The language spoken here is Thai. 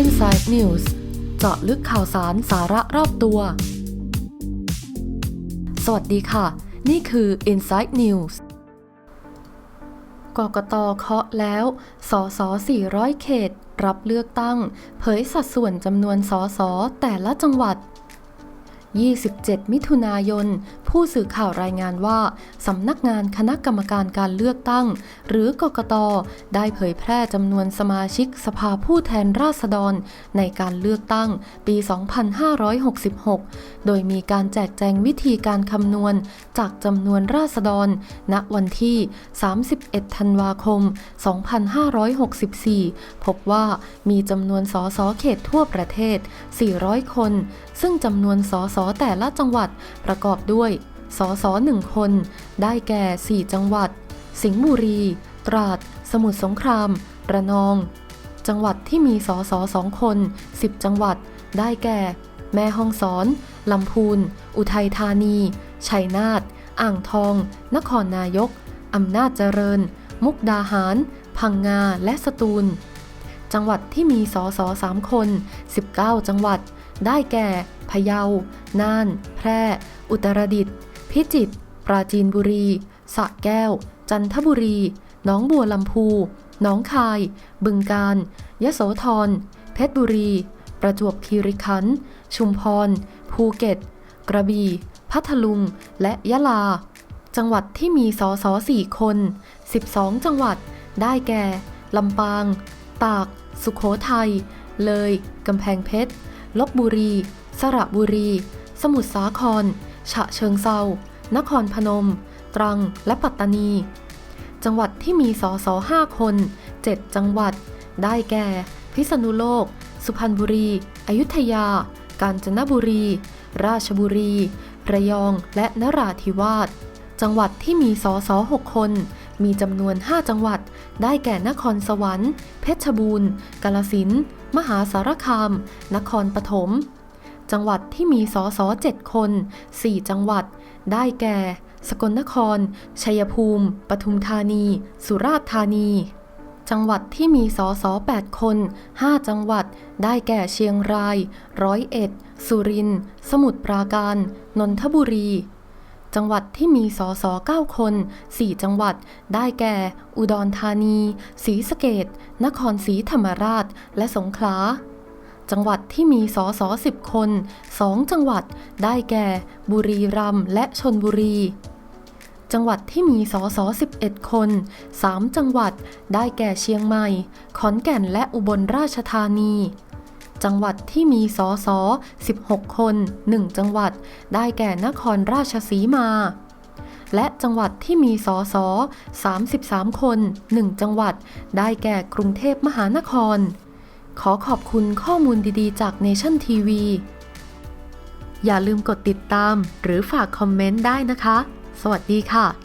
Inside News เจาะลึกข่าวสารสาระรอบตัว สวัสดีค่ะ นี่คือ Inside News กกตเคาะแล้ว สส 400 เขต รับเลือกตั้ง เผยสัดส่วนจำนวนสสแต่ละจังหวัด 27 มิถุนายน ผู้สื่อข่าวรายงานว่า สำนักงานคณะกรรมการการเลือกตั้ง หรือกกต ได้เผยแพร่จำนวนสมาชิกสภาผู้แทนราษฎร ในการเลือกตั้งปี 2566 โดยมีการแจกแจงวิธีการคำนวณจากจำนวนราษฎร ณ วันที่ 31 ธันวาคม 2564 พบว่ามีจำนวนสสเขตทั่วประเทศ 400 คน ซึ่งจำนวนสสแต่ละจังหวัดประกอบด้วย สสหนึ่งคน ได้แก่ 4 จังหวัด สิงห์บุรี ตราด สมุทรสงคราม ระนอง จังหวัดที่มีสสสองคน 10 จังหวัด ได้แก่ แม่ฮ่องสอน ลำพูน อุทัยธานี ชัยนาท อ่างทอง นครนายก อำนาจเจริญ มุกดาหาร พังงา และสตูล จังหวัดที่มีสสสามคน 19 จังหวัด ได้แก่ พะเยา น่าน แพร่ อุตรดิตถ์ พิจิตร ปราจีนบุรี สระแก้ว จันทบุรี หนองบัวลำพู หนองคาย บึงกาฬ ยโสธร เพชรบุรี ประจวบคีรีขันธ์ ชุมพร ภูเก็ต กระบี่ พัทลุง และยะลา จังหวัดที่มีสสสี่คน 12 จังหวัด ได้แก่ ลำปาง ตาก สุขโขทัย เลย กำแพงเพชร ลบบุรี สระบุรี สมุทรสาคร ฉะเชิงเซานครพนม ตรัง และปัตตานี จังหวัดที่มีสสห้าคน 7 จังหวัด ได้แก่ พิษณุโลก สุพรรณบุรี อยุธยา กาญจนบุรี ราชบุรี ระยอง และนราธิวาส จังหวัดที่มีสส6คน มีจำนวน 5 จังหวัด ได้แก่นครสวรรค์ เพชรบูรณ์ กาลสินมหาสารคาม นครปฐม จังหวัดที่มีสส7คน 4 จังหวัด ได้แก่ สกลนคร ชัยภูมิ ปทุมธานี สุราษฎร์ธานี จังหวัดที่มีสส8คน 5 จังหวัด ได้แก่เชียงราย ร้อยเอ็ด สุรินทร์ สมุทรปราการ นนทบุรี จังหวัดที่มีสส9คน 4 จังหวัด ได้แก่ อุดรธานีศรีสะเกดนครศรีธรรมราช และสงขลา จังหวัดที่มีสส10 คน 2 จังหวัด ได้แก่ บุรีรัมย์และชนบุรี จังหวัดที่มีสส11 คน 3 จังหวัด ได้แก่เชียงใหม่ ขอนแก่นและอุบลราชธานี จังหวัดที่มีสส16 คน 1 จังหวัด ได้แก่นครราชสีมา และจังหวัดที่มีสส33 คน 1 จังหวัด ได้แก่กรุงเทพมหานคร ขอขอบคุณข้อมูลดีๆ จาก Nation TV อย่าลืมกดติดตามหรือฝากคอมเมนต์ได้นะคะ สวัสดีค่ะ